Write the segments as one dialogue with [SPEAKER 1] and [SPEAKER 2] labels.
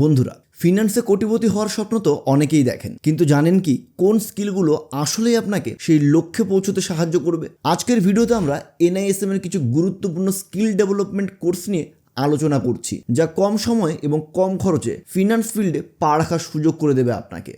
[SPEAKER 1] বন্ধুরা ফিনান্সে কোটিপতি হওয়ার স্বপ্ন তো অনেকেই দেখেন। কিন্তু জানেন কি, কোন স্কিলগুলো আসলেই আপনাকে সেই লক্ষ্যে পৌঁছতে সাহায্য করবে? আজকের ভিডিওতে আমরা এনআইএসএম এর কিছু গুরুত্বপূর্ণ স্কিল ডেভেলপমেন্ট কোর্স নিয়ে আলোচনা করছি, যা কম সময়ে এবং কম খরচে ফিনান্স ফিল্ডে পা রাখার সুযোগ করে দেবে আপনাকে।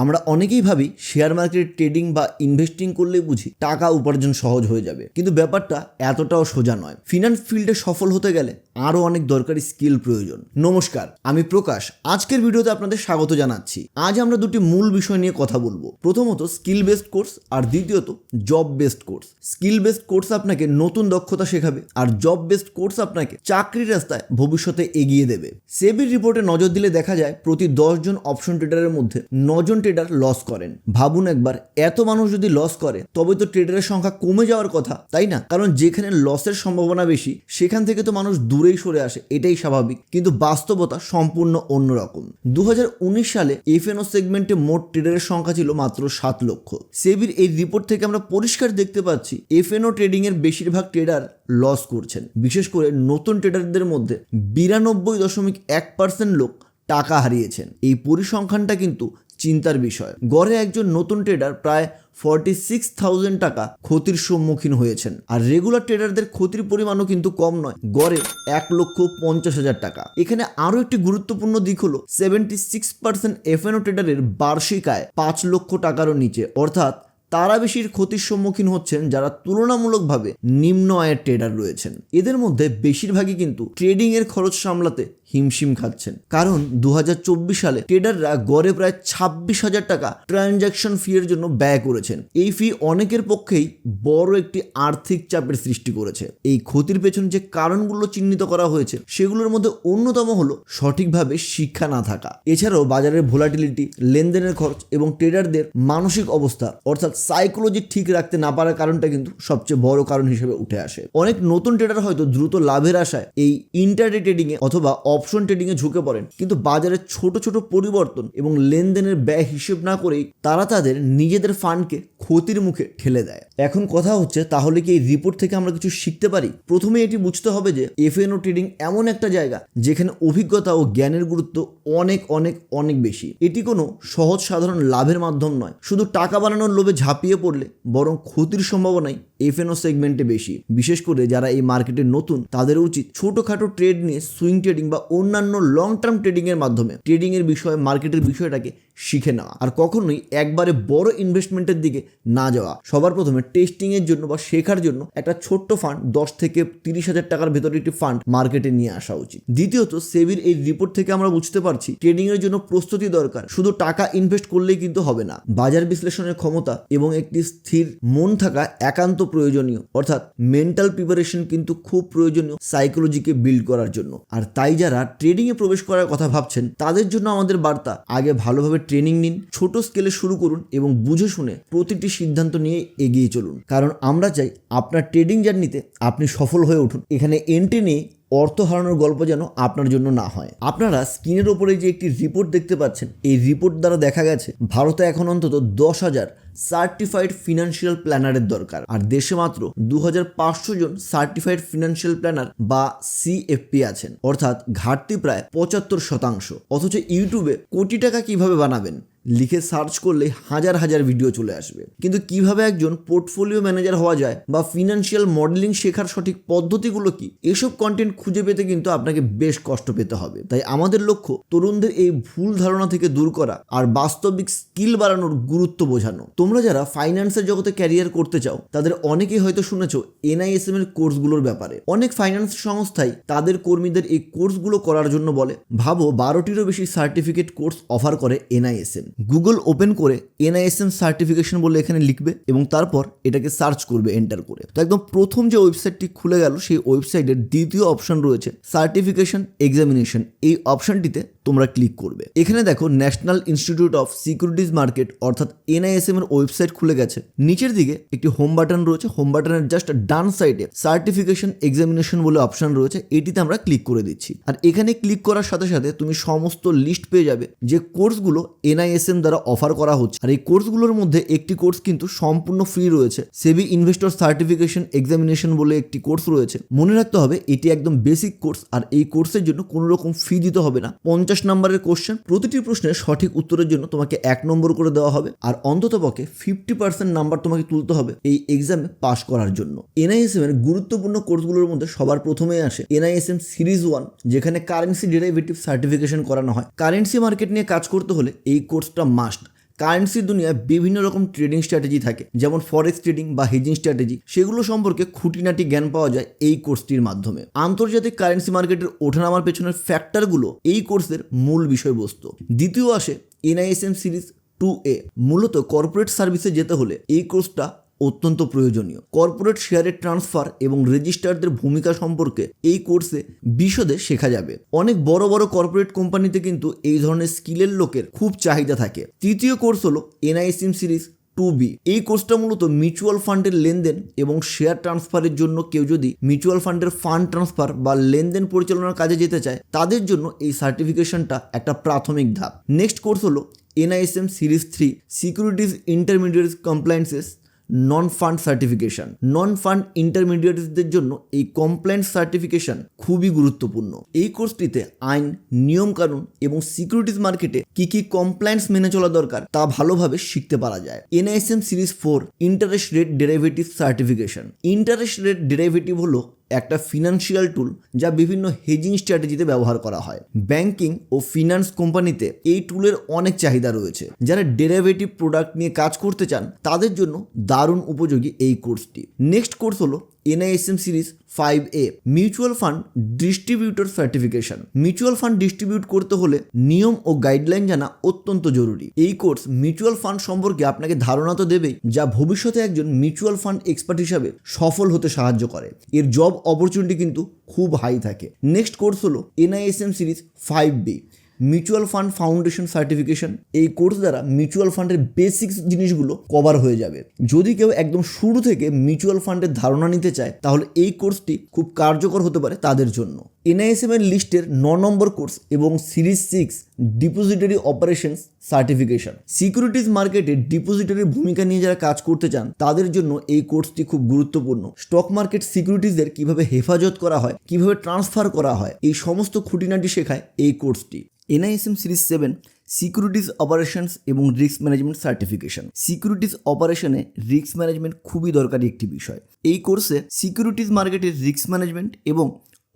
[SPEAKER 1] আমরা অনেকেই ভাবি শেয়ার মার্কেটে ট্রেডিং বা ইনভেস্টিং করলেই বুঝি টাকা উপার্জন সহজ হয়ে যাবে। কিন্তু ব্যাপারটা এতটাও সোজা নয়। ফিনান্স ফিল্ডে সফল হতে গেলে আরও অনেক দরকারি স্কিল প্রয়োজন। নমস্কার, আমি প্রকাশ। আজকের ভিডিওতে আপনাদের স্বাগত জানাচ্ছি। আজ আমরা দুটি মূল বিষয় নিয়ে কথা বলব। প্রথমত স্কিল বেসড কোর্স আর দ্বিতীয়ত job based course skill based course আপনাকে নতুন দক্ষতা শেখাবে আর জব বেসড কোর্স আপনাকে চাকরির রাস্তায় ভবিষ্যতে এগিয়ে দেবে। সেবির রিপোর্টে নজর দিলে দেখা যায়, প্রতি দশজন অপশন ট্রেডারের মধ্যে নজন ট্রেডার লস করেন। ভাবুন একবার, এত মানুষ যদি লস করে তবে তো ট্রেডারের সংখ্যা কমে যাওয়ার কথা, তাই না? কারণ যেখানে লসের সম্ভাবনা বেশি, সেখান থেকে তো মানুষ দূরেই সরে আসে, এটাই স্বাভাবিক। কিন্তু বাস্তবতা সম্পূর্ণ অন্যরকম। দু হাজার উনিশ সালে এফএনও সেগমেন্টে মোট ট্রেডারের সংখ্যা ছিল মাত্র সাত লক্ষ। সেবির এই রিপোর্ট থেকে আমরা পরিষ্কার দেখতে পাচ্ছি এফএনও ট্রেডিং এর বেশিরভাগ ট্রেডার লস করছেন। বিশেষ করে নতুন ট্রেডারদের মধ্যে বিরানব্বই দশমিক এক পার্সেন্ট লোক টাকা হারিয়েছেন। এই পরিসংখ্যানটা কিন্তু চিন্তার বিষয়। গড়ে একজন নতুন ট্রেডার প্রায় ফর্টি সিক্স থাউজেন্ড টাকা ক্ষতির সম্মুখীন হয়েছেন। আর রেগুলার ট্রেডারদের ক্ষতির পরিমাণও কিন্তু কম নয়, গড়ে এক লক্ষ পঞ্চাশ হাজার টাকা। এখানে আরও একটি গুরুত্বপূর্ণ দিক হলো সেভেন্টি সিক্স পার্সেন্ট এফএনও ট্রেডারের বার্ষিক আয় পাঁচ লক্ষ টাকারও নিচে। অর্থাৎ তারা বেশির ক্ষতির সম্মুখীন হচ্ছেন যারা তুলনামূলকভাবে নিম্ন আয়ের ট্রেডার রয়েছেন। এদের মধ্যে বেশিরভাগই কিন্তু ট্রেডিং এর খরচ সামলাতে হিমশিম খাচ্ছেন। কারণ দু হাজার চব্বিশ সালে ট্রেডাররা গড়ে প্রায় ছাব্বিশ হাজার টাকা ট্রানজ্যাকশন ফি এর জন্য ব্যয় করেছেন। এই ফি অনেকের পক্ষেই বড় একটি আর্থিক চাপের সৃষ্টি করেছে। এই ক্ষতির পেছনে যে কারণগুলো চিহ্নিত করা হয়েছে, সেগুলোর মধ্যে অন্যতম হলো সঠিকভাবে শিক্ষা না থাকা। এছাড়াও বাজারের ভোলাটিলিটি, লেনদেনের খরচ এবং ট্রেডারদের মানসিক অবস্থা, অর্থাৎ সাইকোলজি ঠিক রাখতে না পারার কারণটা কিন্তু সবচেয়ে বড় কারণ হিসেবে উঠে আসে। অনেক নতুন ট্রেডার হয়তো দ্রুত লাভের আশায় এই ইন্টারডে ট্রেডিং এ অথবা অপশন ট্রেডিংয়ে ঝুঁকে পড়েন। কিন্তু বাজারের ছোট ছোট পরিবর্তন এবং লেনদেনের ব্যয় হিসেব না করেই তারা তাদের নিজেদের ফান্ডকে ক্ষতির মুখে ঠেলে দেয়। এখন কথা হচ্ছে, তাহলে কি এই রিপোর্ট থেকে আমরা কিছু শিখতে পারি? প্রথমে এটি বুঝতে হবে যে এফএনও ট্রেডিং এমন একটা জায়গা যেখানে অভিজ্ঞতা ও জ্ঞানের গুরুত্ব অনেক অনেক অনেক বেশি। এটি কোনো সহজ সাধারণ লাভের মাধ্যম নয়। শুধু টাকা বানানোর লোভে ঝাঁপিয়ে পড়লে বরং ক্ষতির সম্ভাবনাই এফএনও সেগমেন্টে বেশি। বিশেষ করে যারা এই মার্কেটে নতুন, তাদের উচিত ছোটোখাটো ট্রেড নিয়ে সুইং ট্রেডিং বা অন্যান্য লং টার্ম ট্রেডিং এর মাধ্যমে ট্রেডিং এর বিষয়ে মার্কেটের বিষয়টাকে শিখে নেওয়া। আর কখনোই একবারে বড় ইনভেস্টমেন্টের দিকে না যাওয়া। সবার প্রথমে টেস্টিং এর জন্য বা শেখার জন্য একটা ছোট্ট ফান্ড দশ থেকে তিরিশ হাজার টাকার ভেতরে একটি ফান্ড মার্কেটে নিয়ে আসা উচিত। দ্বিতীয়ত সেবির এই রিপোর্ট থেকে আমরা বুঝতে পারছি ট্রেডিং এর জন্য প্রস্তুতি দরকার। শুধু টাকা ইনভেস্ট করলেই কিন্তু হবে না। বাজার বিশ্লেষণের ক্ষমতা এবং একটি স্থির মন থাকা একান্ত প্রয়োজনীয়। অর্থাৎ মেন্টাল প্রিপারেশন কিন্তু খুব প্রয়োজনীয় সাইকোলজিকে বিল্ড করার জন্য। আর তাই যারা ট্রেডিংয়ে প্রবেশ করার কথা ভাবছেন, তাদের জন্য আমাদের বার্তা, আগে ভালোভাবে ট্রেনিং নিন, ছোট স্কেলে শুরু করুন এবং বুঝে শুনে প্রতিটি সিদ্ধান্ত নিয়ে এগিয়ে চলুন। কারণ আমরা চাই আপনার ট্রেডিং জার্নিতে আপনি সফল হয়ে উঠুন। এখানে এন্ট্রি নিয়ে অর্থ হারানোর গল্প যেন আপনার জন্য না হয়। আপনারা স্ক্রিনের ওপরে যে একটি রিপোর্ট দেখতে পাচ্ছেন, এই রিপোর্ট দ্বারা দেখা গেছে ভারতে এখন অন্তত দশ হাজার সার্টিফাইড ফিনান্সিয়াল প্ল্যানারের দরকার। আর দেশে মাত্র দু হাজার পাঁচশো জন সার্টিফাইড ফিনান্সিয়াল প্ল্যানার বা সিএফপি আছেন। অর্থাৎ ঘাটতি প্রায় পঁচাত্তর শতাংশ। অথচ ইউটিউবে কোটি টাকা কীভাবে বানাবেন? লিখে সার্চ করলে হাজার হাজার ভিডিও চলে আসবে। কিন্তু কীভাবে একজন পোর্টফোলিও ম্যানেজার হওয়া যায় বা ফিনান্সিয়াল মডেলিং শেখার সঠিক পদ্ধতিগুলো কি, এসব কন্টেন্ট খুঁজে পেতে কিন্তু আপনাকে বেশ কষ্ট পেতে হবে। তাই আমাদের লক্ষ্য তরুণদের এই ভুল ধারণা থেকে দূর করা আর বাস্তবিক স্কিল বাড়ানোর গুরুত্ব বোঝানো। তোমরা যারা ফাইন্যান্সের জগতে ক্যারিয়ার করতে চাও, তাদের অনেকেই হয়তো শুনেছ এনআইএসএম এর কোর্সগুলোর ব্যাপারে। অনেক ফাইন্যান্স সংস্থাই তাদের কর্মীদের এই কোর্সগুলো করার জন্য বলে, ভাবো বারোটিরও বেশি সার্টিফিকেট কোর্স অফার করে এনআইএসএম গুগল ওপেন করে এনআইএসএম সার্টিফিকেশন বলে এখানে লিখবে এবং তারপর এটাকে সার্চ করবে এন্টার করে। তো একদম প্রথম যে ওয়েবসাইটটি খুলে গেল, সেই ওয়েবসাইটের দ্বিতীয় অপশন রয়েছে সার্টিফিকেশন এক্সামিনেশন এই অপশনটিতে তোমরা ক্লিক করবে। এখানে দেখো National Institute of Securities Market অর্থাৎ এনআইএসএম এর ওয়েবসাইট খুলে গেছে। নিচের দিকে একটি হোম বাটন রয়েছে। হোম বাটনের জাস্ট ডান সাইডে সার্টিফিকেশন এক্সামিনেশন বলে অপশন রয়েছে। এটিতে আমরা ক্লিক করে দিচ্ছি। আর এখানে ক্লিক করার সাথে সাথে তুমি সমস্ত লিস্ট পেয়ে যাবে যে কোর্সগুলো এনআইএসএম দ্বারা অফার করা হচ্ছে। আর এই কোর্সগুলোর মধ্যে একটি কোর্স কিন্তু সম্পূর্ণ ফ্রি রয়েছে। সেবি ইনভেস্টর সার্টিফিকেশন এক্সামিনেশন বলে একটি কোর্স রয়েছে। মনে রাখতে হবে, এটি একদম বেসিক কোর্স। আর এই কোর্সের জন্য কোনো রকম ফি দিতে হবে না। পঞ্চাশ নম্বরের কোশ্চেন প্রতিটি প্রশ্নের সঠিক উত্তরের জন্য তোমাকে এক নম্বর করে দেওয়া হবে আর অন্তত পক্ষে ফিফটি পার্সেন্ট নাম্বার তোমাকে তুলতে হবে এই এক্সামে পাশ করার জন্য। এনআইএসএম এর গুরুত্বপূর্ণ কোর্সগুলোর মধ্যে সবার প্রথমে আসে এনআইএসএম সিরিজ ওয়ান যেখানে কারেন্সি ডেরাইভেটিভ সার্টিফিকেশন করানো হয়। কারেন্সি মার্কেট নিয়ে কাজ করতে হলে এই কোর্সটা মাস্ট কারেন্সির দুনিয়ায় বিভিন্ন রকম ট্রেডিং স্ট্র্যাটেজি থাকে, যেমন ফরেক্স ট্রেডিং বা হেজিং স্ট্র্যাটেজি। সেগুলো সম্পর্কে খুঁটিনাটি জ্ঞান পাওয়া যায় এই কোর্সটির মাধ্যমে। আন্তর্জাতিক কারেন্সি মার্কেটের ওঠানামার পেছনের ফ্যাক্টরগুলো এই কোর্সের মূল বিষয়বস্তু। দ্বিতীয় আসে এনআইএসএম সিরিজ টু এ। মূলত কর্পোরেট সার্ভিসে যেতে হলে এই কোর্সটা অত্যন্ত প্রয়োজনীয়। কর্পোরেট শেয়ারের ট্রান্সফার এবং রেজিস্টারদের ভূমিকা সম্পর্কে এই কোর্সে বিশদে শেখা যাবে। অনেক বড় বড় কর্পোরেট কোম্পানিতে কিন্তু এই ধরনের স্কিলের লোকের খুব চাহিদা থাকে। তৃতীয় কোর্স হলো এনআইসিম সিরিজ টু বি। এই কোর্সটা মূলত মিউচুয়াল ফান্ডের লেনদেন এবং শেয়ার ট্রান্সফারের জন্য কেউ যদি মিউচুয়াল ফান্ডের ফান্ড ট্রান্সফার বা লেনদেন পরিচালনার কাজে যেতে চায়, তাদের জন্য এই সার্টিফিকেশনটা একটা প্রাথমিক ধাপ। নেক্সট কোর্স হলো NISM series three, securities intermediate compliances. Non fund certification non fund ইন্টারমিডিয়েটদের জন্য এই কমপ্লায়েন্স সার্টিফিকেশন খুবই গুরুত্বপূর্ণ। এই কোর্সটিতে আইন, নিয়মকানুন এবং সিকিউরিটিজ মার্কেটে কি কি কমপ্লায়েন্স মেনে চলা দরকার তা ভালোভাবে শিখতে পারা যায়। NISM series four interest rate derivative certification interest rate derivative হলো একটা ফিনান্সিয়াল টুল যা বিভিন্ন হেজিং স্ট্র্যাটেজিতে ব্যবহার করা হয়। ব্যাংকিং ও ফিনান্স কোম্পানিতে এই টুলের অনেক চাহিদা রয়েছে। যারা ডেরাভেটিভ প্রোডাক্ট নিয়ে কাজ করতে চান, তাদের জন্য দারুণ উপযোগী এই কোর্সটি নেক্সট কোর্স হলো NISM series five A mutual fund distributor certification mutual fund distribute করতে হলে নিয়ম ও গাইডলাইন জানা অত্যন্ত জরুরি। এই কোর্স মিউচুয়াল ফান্ড সম্পর্কে আপনাকে ধারণা তো দেবেই, যা ভবিষ্যতে একজন মিউচুয়াল ফান্ড এক্সপার্ট হিসাবে সফল হতে সাহায্য করে। এর জব অপরচুনিটি কিন্তু খুব হাই থাকে। নেক্সট কোর্স হলো NISM series five B mutual fund foundation certification এই কোর্স দ্বারা মিউচুয়াল ফান্ডের বেসিক্স জিনিসগুলো কভার হয়ে যাবে। যদি কেউ একদম শুরু থেকে মিউচুয়াল ফান্ডের ধারণা নিতে চায়, তাহলে এই কোর্সটি খুব কার্যকর হতে পারে তাদের জন্য। এনআইএসএম এর লিস্টের ন নম্বর কোর্স এবং series six depository operations certification. Securities মার্কেটে ডিপোজিটরির ভূমিকা নিয়ে যারা কাজ করতে চান, তাদের জন্য এই কোর্সটি খুব গুরুত্বপূর্ণ। স্টক মার্কেট সিকিউরিটিজের কীভাবে হেফাজত করা হয়, কীভাবে ট্রান্সফার করা হয়, এই সমস্ত খুঁটিনাটি শেখায় এই কোর্সটি। NISM series seven, securities operations এবং রিস্ক ম্যানেজমেন্ট সার্টিফিকেশন। সিকিউরিটিজ অপারেশনে রিস্ক ম্যানেজমেন্ট খুবই দরকারি একটি বিষয়। এই কোর্সে সিকিউরিটিজ মার্কেটের রিস্ক ম্যানেজমেন্ট এবং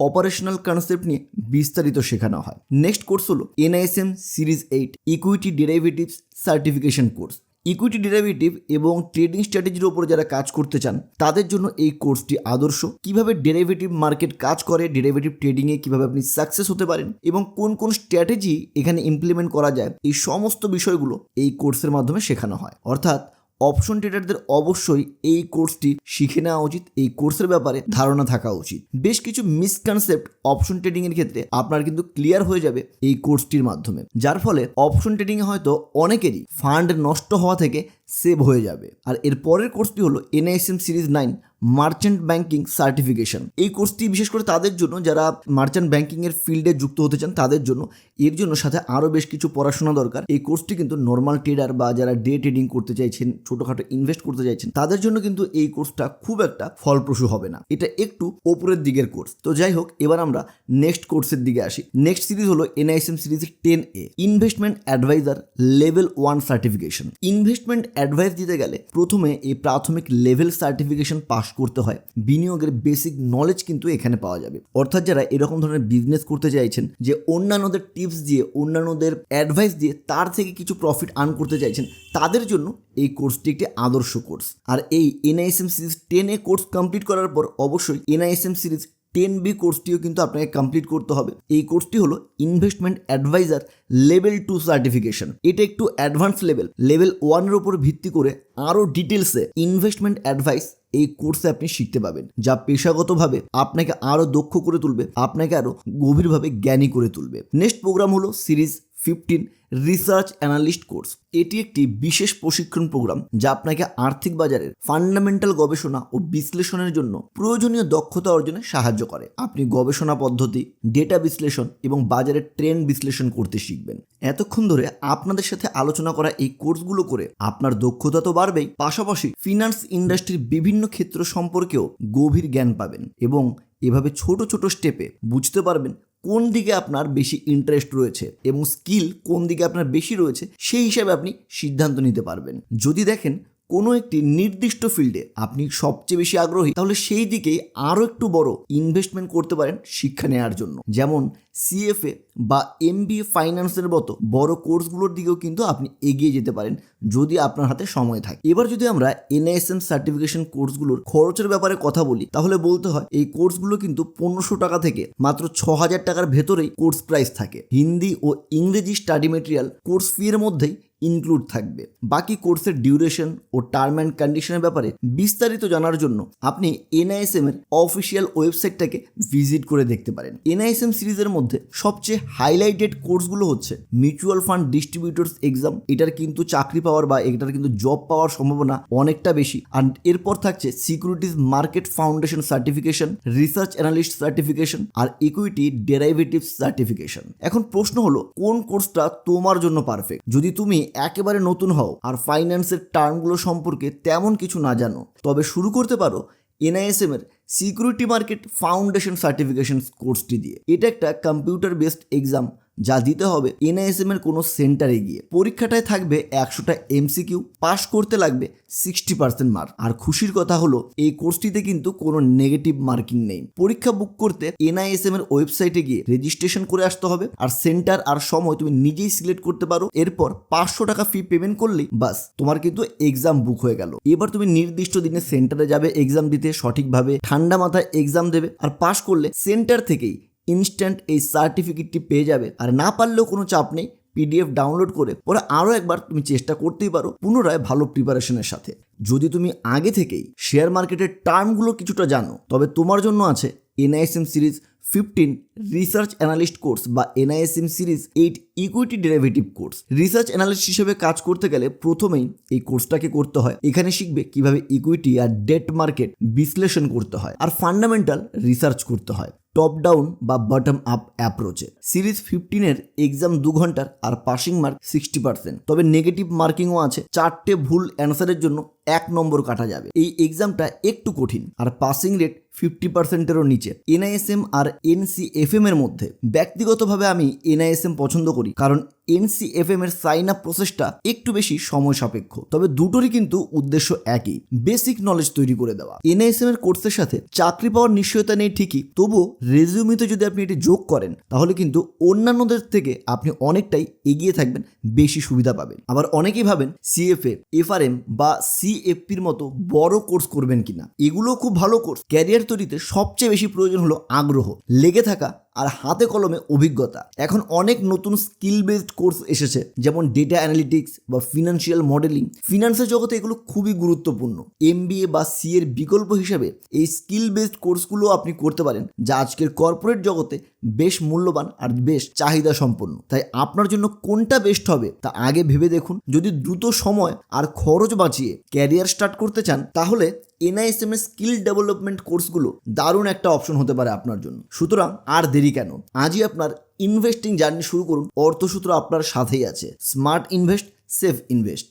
[SPEAKER 1] অপারেশনাল কনসেপ্ট নিয়ে বিস্তারিত শেখানো হয়। নেক্সট কোর্স হলো NISM series eight equity derivatives certification course equity derivative এবং ট্রেডিং স্ট্র্যাটেজির ওপর যারা কাজ করতে চান, তাদের জন্য এই কোর্সটি আদর্শ। কীভাবে ডেরিভেটিভ মার্কেট কাজ করে ডেরিভেটিভ ট্রেডিংয়ে কীভাবে আপনি সাকসেস হতে পারেন এবং কোন কোন স্ট্র্যাটেজি এখানে ইমপ্লিমেন্ট করা যায়, এই সমস্ত বিষয়গুলো এই কোর্সের মাধ্যমে শেখানো হয়। অর্থাৎ অপশন ট্রেডারদের অবশ্যই এই কোর্সটি শিখে নেওয়া উচিত, এই কোর্সের ব্যাপারে ধারণা থাকা উচিত। বেশ কিছু মিসকনসেপ্ট অপশন ট্রেডিংয়ের ক্ষেত্রে আপনার কিন্তু ক্লিয়ার হয়ে যাবে এই কোর্সটির মাধ্যমে। যার ফলে অপশন ট্রেডিংয়ে হয়তো অনেকেরই ফান্ড নষ্ট হওয়া থেকে সেভ হয়ে যাবে। আর এর পরের কোর্সটি হলো NISM series nine merchant banking certification. এই কোর্সটি বিশেষ করে তাদের জন্য, যারা মার্চেন্ট ব্যাংকিং এর ফিল্ডে যুক্ত হতে চান, তাদের জন্য এর জন্য সাথে আরও বেশ কিছু পড়াশোনা দরকার। এই কোর্সটি কিন্তু নর্মাল ট্রেডার বা যারা ডে ট্রেডিং করতে চাইছেন, ছোটোখাটো ইনভেস্ট করতে চাইছেন, তাদের জন্য কিন্তু এই কোর্সটা খুব একটা ফলপ্রসূ হবে না। এটা একটু ওপরের দিকের কোর্স। তো যাই হোক, এবার আমরা নেক্সট কোর্সের দিকে আসি। নেক্সট সিরিজ হলো NISM series ten A investment adviser level one certification investment advice দিতে গেলে প্রথমে এই প্রাথমিক লেভেল সার্টিফিকেশন পাস করতে হয়। বিনিয়োগের বেসিক নলেজ কিন্তু এখানে পাওয়া যাবে। অর্থাৎ যারা এরকম ধরনের বিজনেস করতে চাইছেন, যে অন্যান্যদের টিপস দিয়ে, অন্যান্যদের অ্যাডভাইস দিয়ে তার থেকে কিছু প্রফিট আর্ন করতে চাইছেন, তাদের জন্য এই কোর্সটি একটি আদর্শ কোর্স আর এই NISM series ten A course complete করার পর অবশ্যই এনআইএসএম সিরিজ টেন বি কোর্সটিও কিন্তু আপনাকে কমপ্লিট করতে হবে। এই কোর্সটি হলো investment adviser level two certification এটা একটু অ্যাডভান্স লেভেল লেভেল ওয়ানের উপর ভিত্তি করে আরও ডিটেলসে ইনভেস্টমেন্ট অ্যাডভাইস এই কোর্সে আপনি শিখতে পাবেন, যা পেশাগতভাবে আপনাকে আরও দক্ষ করে তুলবে, আপনাকে আরও গভীরভাবে জ্ঞানী করে তুলবে। নেক্সট প্রোগ্রাম হলো series fifteen research analyst course এটি একটি বিশেষ প্রশিক্ষণ প্রোগ্রাম যা আপনাকে আর্থিক বাজারের ফান্ডামেন্টাল গবেষণা ও বিশ্লেষণের জন্য প্রয়োজনীয় দক্ষতা অর্জনে সাহায্য করে। আপনি গবেষণা পদ্ধতি ডেটা বিশ্লেষণ এবং বাজারের ট্রেন্ড বিশ্লেষণ করতে শিখবেন। এতক্ষণ ধরে আপনাদের সাথে আলোচনা করা এই কোর্সগুলো করে আপনার দক্ষতা তো বাড়বেই। পাশাপাশি ফিনান্স ইন্ডাস্ট্রির বিভিন্ন ক্ষেত্র সম্পর্কেও গভীর জ্ঞান পাবেন এবং এভাবে ছোট ছোট স্টেপে বুঝতে পারবেন কোন দিকে আপনার বেশি ইন্টারেস্ট রয়েছে এবং স্কিল কোন দিকে আপনার বেশি রয়েছে, সেই হিসাবে আপনি সিদ্ধান্ত নিতে পারবেন। যদি দেখেন কোনো একটি নির্দিষ্ট ফিল্ডে আপনি সবচেয়ে বেশি আগ্রহী, তাহলে সেই দিকেই আরও একটু বড় ইনভেস্টমেন্ট করতে পারেন শিক্ষা নেওয়ার জন্য। যেমন সিএফএ বা এমবিএ ফাইন্যান্সের মতো বড় কোর্সগুলোর দিকেও কিন্তু আপনি এগিয়ে যেতে পারেন যদি আপনার হাতে সময় থাকে। এবার যদি আমরা এনআইএসএম সার্টিফিকেশন কোর্সগুলোর খরচের ব্যাপারে কথা বলি, তাহলে বলতে হয় এই কোর্সগুলো কিন্তু পনেরোশো টাকা থেকে মাত্র ছ হাজার টাকার ভেতরেই কোর্স প্রাইস থাকে। হিন্দি ও ইংরেজি স্টাডি মেটেরিয়াল কোর্স ফি এর মধ্যেই ইনক্লুড থাকবে। বাকি কোর্সের ডিউরেশন ও টার্ম অ্যান্ড কন্ডিশনের ব্যাপারে বিস্তারিত জানার জন্য আপনি এনআইএসএম এর অফিসিয়াল ওয়েবসাইটটাকে ভিজিট করে দেখতে পারেন। এনআইএসএম সিরিজের মধ্যে সবচেয়ে হাইলাইটেড কোর্সগুলো হচ্ছে মিউচুয়াল ফান্ড ডিস্ট্রিবিউটরস এক্সাম এটার কিন্তু চাকরি পাওয়ার বা এটার কিন্তু জব পাওয়ার সম্ভাবনা অনেকটা বেশি। আর এরপর থাকছে securities market foundation certification research analyst certification আর ইকুইটি ডেরাইভেটিভ সার্টিফিকেশন এখন প্রশ্ন হলো, কোন কোর্সটা তোমার জন্য পারফেক্ট যদি তুমি একেবারে নতুন হও আর ফাইন্যান্সের টার্মগুলো সম্পর্কে তেমন কিছু না জানো। তবে শুরু করতে পারো এনআইএসএম এর সিকিউরিটি মার্কেট ফাউন্ডেশন সার্টিফিকেশন কোর্সটি দিয়ে। এটা একটা কম্পিউটার বেসড এক্সাম যা দিতে হবে এনআইএসএম এর কোনো সেন্টারে গিয়ে। পরীক্ষাটায় থাকবে একশোটা এমসিকিউ পাস করতে লাগবে সিক্সটি পার্সেন্ট মার্ক। আর খুশির কথা হলো, এই কোর্সটিতে কিন্তু কোনো নেগেটিভ মার্কিং নেই। পরীক্ষা বুক করতে এনআইএসএম এর ওয়েবসাইটে গিয়ে রেজিস্ট্রেশন করে আসতে হবে। আর সেন্টার আর সময় তুমি নিজেই সিলেক্ট করতে পারো। এরপর পাঁচশো টাকা ফি পেমেন্ট করলেই বাস, তোমার কিন্তু এক্সাম বুক হয়ে গেল। এবার তুমি নির্দিষ্ট দিনে সেন্টারে যাবে, এক্সাম দিতে সঠিকভাবে ঠান্ডা মাথায় এক্সাম দেবে। আর পাস করলে সেন্টার থেকেই ইনস্ট্যান্ট এই সার্টিফিকেটটি পেয়ে যাবে। আর না পারলেও কোনো চাপ নেই পিডিএফ ডাউনলোড করে পরে আরও একবার তুমি চেষ্টা করতেই পারো পুনরায় ভালো প্রিপারেশনের সাথে। যদি তুমি আগে থেকেই শেয়ার মার্কেটের টার্মগুলো কিছুটা জানো, তবে তোমার জন্য আছে NISM series fifteen research analyst course বা NISM series eight equity derivative course research analyst হিসেবে কাজ করতে গেলে প্রথমেই এই কোর্সটাকে করতে হয়। এখানে শিখবে কীভাবে ইকুইটি আর ডেট মার্কেট বিশ্লেষণ করতে হয় আর ফান্ডামেন্টাল রিসার্চ করতে হয়। টপ ডাউন বা বটম আপ অ্যাপ্রোচে সিরিজ ফিফটিনের এক্সাম দু ঘণ্টার আর পাসিং মার্ক সিক্সটি পার্সেন্ট তবে নেগেটিভ মার্কিংও আছে। চারটে ভুল অ্যান্সারের জন্য এক নম্বর কাটা যাবে। এই এক্সামটা একটু কঠিন। আর পাসিং রেট ফিফটি পার্সেন্টেরও নিচে। এনআইএসএম আর এনসিএফএম এর মধ্যে ব্যক্তিগতভাবে আমি এনআইএসএম পছন্দ করি কারণ এনসিএফএম এর সাইন আপ প্রসেসটা একটু বেশি সময় সাপেক্ষ। তবে দুটোরই কিন্তু উদ্দেশ্য একই বেসিক নলেজ তৈরি করে দেওয়া। এনআইএসএম এর কোর্সের সাথে চাকরি পাওয়ার নিশ্চয়তা নেই ঠিকই, তবুও রেজিউমিতে যদি আপনি এটি যোগ করেন, তাহলে কিন্তু অন্যান্যদের থেকে আপনি অনেকটাই এগিয়ে থাকবেন, বেশি সুবিধা পাবেন। আবার অনেকেই ভাবেন সিএফএ এফআরএম বা সিএফপির মতো বড় কোর্স করবেন কিনা। এগুলো খুব ভালো কোর্স ক্যারিয়ার তৈরিতে সবচেয়ে বেশি প্রয়োজন হলো আগ্রহ। লেগে থাকা আর হাতে কলমে অভিজ্ঞতা। এখন অনেক নতুন স্কিল বেসড কোর্স এসেছে, যেমন ডেটা অ্যানালিটিক্স বা ফিনান্সিয়াল মডেলিং ফিনান্সের জগতে এগুলো খুবই গুরুত্বপূর্ণ। এমবিএ বা সি এর বিকল্প হিসাবে এই স্কিল বেসড কোর্সগুলো আপনি করতে পারেন, যা আজকের কর্পোরেট জগতে বেশ মূল্যবান আর বেশ চাহিদা সম্পন্ন তাই আপনার জন্য কোনটা বেস্ট হবে, তা আগে ভেবে দেখুন। যদি দ্রুত সময় আর খরচ বাঁচিয়ে ক্যারিয়ার স্টার্ট করতে চান, তাহলে এনআইএসএম এর স্কিল ডেভেলপমেন্ট কোর্সগুলো দারুণ একটা অপশন হতে পারে আপনার জন্য। সুতরাং আর দেরি কেন? আজই আপনার ইনভেস্টিং জার্নি শুরু করুন। অর্থসূত্র আপনার সাথেই আছে। Smart invest, safe invest.